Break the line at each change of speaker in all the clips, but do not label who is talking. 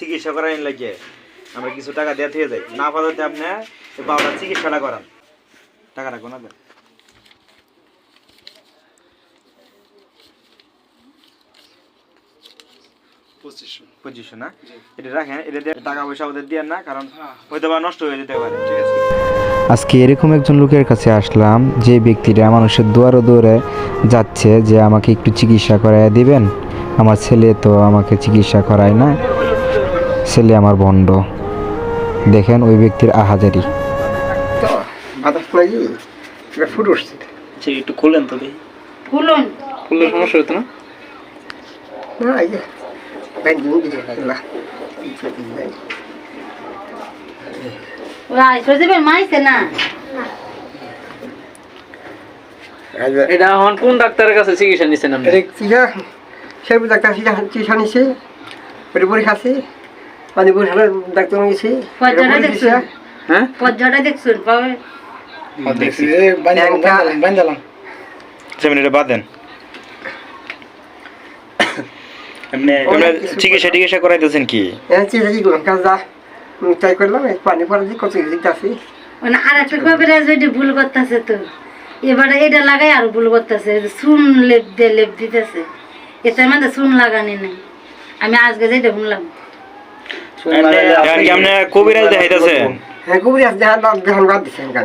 চিকিৎসা করার লাগে। আমরা কিছু টাকা দিয়ে থেকে যাই না পাঠাতে আপনি বাবার চিকিৎসাটা করান। টাকাটা কোনা দেন।
পঁচিশশো
পঁচিশশো না? এটা রাখেন এটা দিয়ে টাকা পয়সা ওদের দিয়ে না কারণ হয়তো বা নষ্ট হয়ে যেতে পারে।
ঠিক আছে?
আজকে এরকম একজন লোকের কাছে আসলাম যে ব্যক্তিটা মানুষের দুয়ারে দুয়ারে যাচ্ছে যে আমাকে একটু চিকিৎসা করাইয়া দিবেন। আমার ছেলে তো আমাকে চিকিৎসা করায় না। ছেলে আমার ভণ্ড দেখেন ওই ব্যক্তির আহাজারি।
তো বাতাস লাগি এটা ফুট উঠছে।
আচ্ছা একটু খুললেন তো দেখি।
খুলুন।
খুললে সমস্যা হতো না?
না এই যে ব্যাংক দিন না।
রাই সজিবের মাইছে না?
এটা এখন কোন ডাক্তারের কাছে চিকিৎসা নিচ্ছেন আপনি?
চিঠা সে ডাক্তার চিঠা চিঠা নিছে। পরীক্ষা আছে। পানি ডাক্তার
হ্যাঁ?
পর্যাটা দেখছুন পাবে?
সেভেন এটা বাদ দেন। এমনি এমনি চিকিৎসা টিকিৎসা করাইতেছেন কি?
চিঠা কি করলাম? কাজ যা ট্রাই করলাম পানি পড়া দিয়ে কত দিতে আছে
মানে আর একটা যদি ভুল করতেছে তো এবারে এটা লাগাই আর ভুল করতেছে। চুন লেপ দিয়ে লেপ দিতেছে। এটার মধ্যে চুন লাগানি নাই। আমি আজকে যেটা শুনলাম।
এখন কি আপনি কবিরাজ দেখাইতেছে?
হ্যাঁ খুবই আছে দেখান দেখান বাদ দিচ্ছেন কেন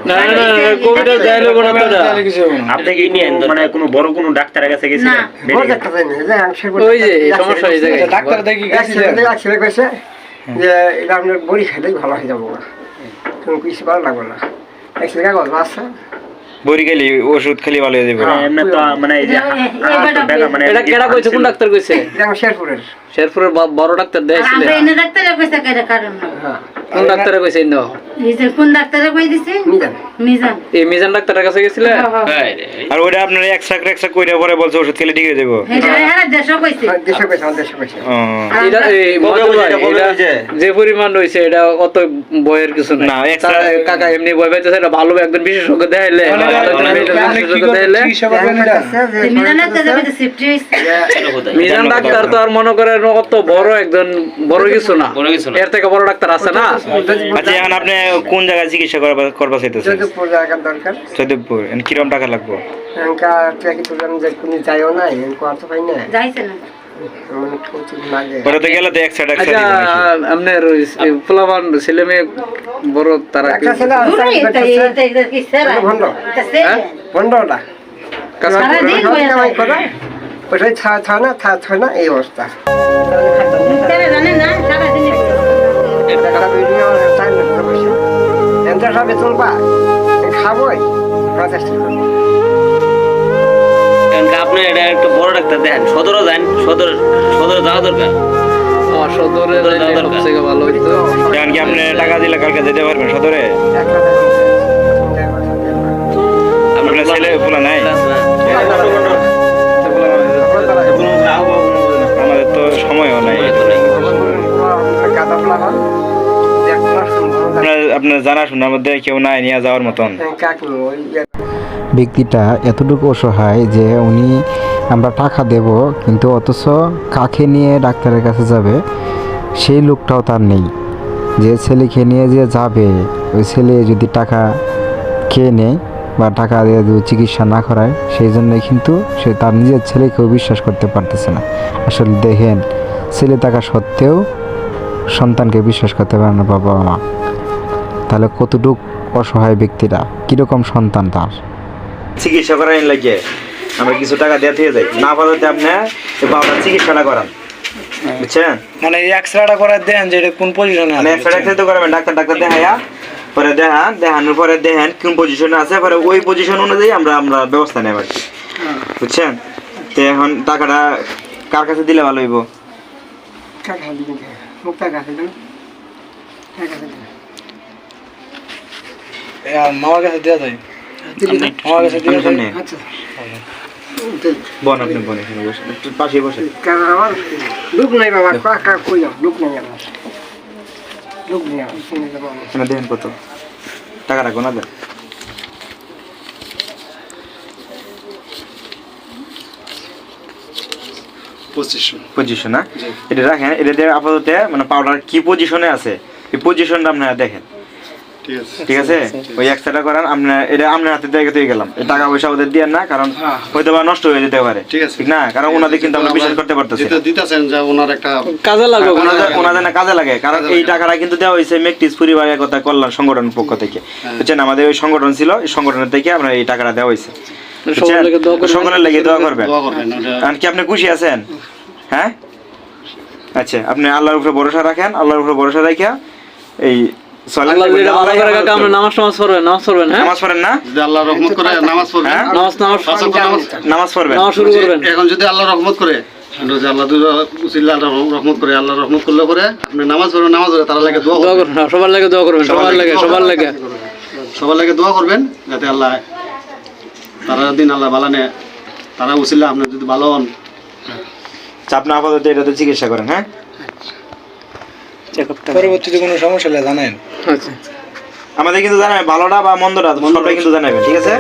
আপনি কি নিয়ে মানে বড় কোনো ডাক্তারের কাছে গেছিলেন?
ডাক্তার যে আমি সে
ওই যে এই সমস্যা এই জায়গায়। ডাক্তার দেখি
ছেলে যে এটা আপনার বড়ি খাইলেই ভালো হয়ে যাব। না তুমি কিছু ভালো লাগবে না। এক কাগজ আছে।
বড়ি খেলি ওষুধ খেলি ভালো হয়ে যাবে।
হ্যাঁ।
এমনি তো মানে এই যে মানে
এটা কেডা কইছে? কোন ডাক্তার কইছে?
এটা আমার শেরপুরের।
শেরপুরের বড় ডাক্তার
দেয় কইছে কারণ না
হ্যাঁ।
কোন ডাক্তারে
যে কোন ডাক্তারে কই দিছে?
মিজান।
মিজান।
এই মিজান ডাক্তারের কাছে গেছিলেন
হ্যাঁ, হ্যাঁ।
আর ওইটা আপনার কইরা পরে বলছে ওষুধ খেলে ঠিক হয়ে যাব
হ্যাঁ দেশও কইছে।
আমার দেশে কইছে আমার দেশে কইছে।
এটা এই
হইছে হইছে?
যে পরিমাণ রয়েছে এটা অত বয়ের কিছু
না,
কাকা এমনি বয় পাইতেছে এটা ভালো একজন বিশেষজ্ঞ দেখাইলে।
হইছে
মিজান ডাক্তার তো আর মনে করেন অত বড় একজন বড় কিছু না। এর থেকে বড় ডাক্তার আছে না?
আচ্ছা এখন আপনি কোন জায়গায় চিকিৎসা করবা করবা চাইতেছেন?
দরকার।
চৈদপুর এখন কিরম টাকা লাগবে?
এনকা ট্রাকি তো জানি যে কোনো যাইও না এনকো আর তো পাই না
যাইছে না।
ছেলে মেয়ে বড় তারা
ওটাই ছা না থা না এই অবস্থা। এনটা সব পা খাবোই পঞ্চাশ টাকা
আপনি এটা একটু বড় ডাক্তার দেখেন সদরও যান সদর সদরে যাওয়া দরকার।
সদরে সবথেকে ভালো হইতো।
এখন কি আপনি টাকা দিলে কালকে যেতে পারবেন সদরে? আপনার ছেলে পোলা নাই? আমাদের তো সময়ও নাই। আপনার আপনার জানাশোনার মধ্যে কেউ নাই, নিয়ে যাওয়ার মতন।
ব্যক্তিটা এতটুকু অসহায় যে উনি, আমরা টাকা দেব, কিন্তু অথচ কাকে নিয়ে ডাক্তারের কাছে যাবে, সেই লোকটাও তার নেই। যে ছেলেকে নিয়ে যে যাবে, ওই ছেলে যদি টাকা খেয়ে নেয় বা টাকা দিয়ে চিকিৎসা না করায়, সেই জন্যই কিন্তু সে তার নিজের ছেলেকেও বিশ্বাস করতে পারতেছে না। আসলে দেখেন, ছেলে থাকা সত্ত্বেও সন্তানকে বিশ্বাস করতে পারে না বাবা মা তাহলে কতটুক অসহায় ব্যক্তিরা? কীরকম সন্তান তার?
চিকিৎসা করার লাগে আমরা কিছু টাকা দিয়ে থেকে যাই না পাঠাতে আপনি বাবার চিকিৎসাটা করান। বুঝছেন?
মানে এক্সরেটা করে দেন যে এটা কোন পজিশনে
মানে একশো তো করাবেন ডাক্তার ডাক্তার দেখাইয়া পরে দেখান দেখানোর পরে দেখেন কোন পজিশনে আছে পরে ওই পজিশন অনুযায়ী আমরা আমরা ব্যবস্থা নেব আর বুঝছেন? তো এখন টাকাটা কার কাছে দিলে ভালো হইব?
কাকা দিকে মুক্তা গাছে দেন টাকা দেন
মামার কাছে দেওয়া যায় মামার কাছে দেওয়া যায়
আচ্ছা।
বন আপনি বন এখানে বসে। একটু পাশে বসে।
আমার লোক নাই বাবা কাকা কই যাও? নাই আমার। লোক নেই আমার শুনে যাব আমি
এখানে দেখেন টাকাটা গোনা দেন। পজিশন। না? এটা রাখেন এটা আপাতত মানে পাউডার কি পজিশনে আছে? এই পজিশনটা আপনারা দেখেন।
ঠিক আছে?
ওই করেন আপনার এটা আপনার হাতে দেখে দিয়ে গেলাম। টাকা পয়সা ওদের দিয়ে না কারণ হয়তো বা নষ্ট হয়ে যেতে পারে।
ঠিক
না? কারণ ওনাদের কিন্তু আমরা বিশ্বাস করতে পারতেছি
দিতেছেন যে ওনার একটা
কাজে লাগবে
ওনাদের ওনাদের না কাজে লাগে। কারণ এই টাকাটা কিন্তু দেওয়া হয়েছে মেকটিস পরিবার একতা কল্যাণ সংগঠন পক্ষ থেকে। বুঝছেন? আমাদের ওই সংগঠন ছিল এই সংগঠনের থেকে আমরা এই টাকাটা দেওয়া হয়েছে।
সবার লেগে দোয়া করবেন।
সংগঠনের লেগে দোয়া করবেন। আর কি আপনি খুশি আছেন? হ্যাঁ? আচ্ছা আপনি আল্লাহর উপরে ভরসা রাখেন আল্লাহর উপরে ভরসা রাখা এই
হ্যাঁ?
নামাজ পড়েন না?
যদি আল্লাহ রহমত করে নামাজ পড়বেন।
হ্যাঁ?
নামাজ নামাজ
পাঁচ ওয়াক্ত নামাজ
নামাজ পড়বেন।
নামাজ শুরু করবেন।
এখন যদি আল্লাহ রহমত করে আল্লাহ দুই উসিল্লা আল্লাহ রহমত করে আল্লাহ রহমত করলে পরে আপনি নামাজ পড়বেন নামাজ পড়ে তারা লাগে দোয়া
দোয়া
করবেন।
করবেন হ্যাঁ, সবার লাগে দোয়া করবেন সবার লাগে সবার লাগে।
সবার লাগে দোয়া করবেন যাতে আল্লাহ তারা দিন আল্লাহ বালানে তারা আপনি যদি ভালো হন।
আচ্ছা, আপনি আপাতত এটাতে চিকিৎসা করেন হ্যাঁ?
পরবর্তীতে কোনো সমস্যা হলে জানেন
আচ্ছা।
আমাদের কিন্তু জানাবে ভালোটা বা মন্দটা সবটাই কিন্তু জানাবে ঠিক আছে?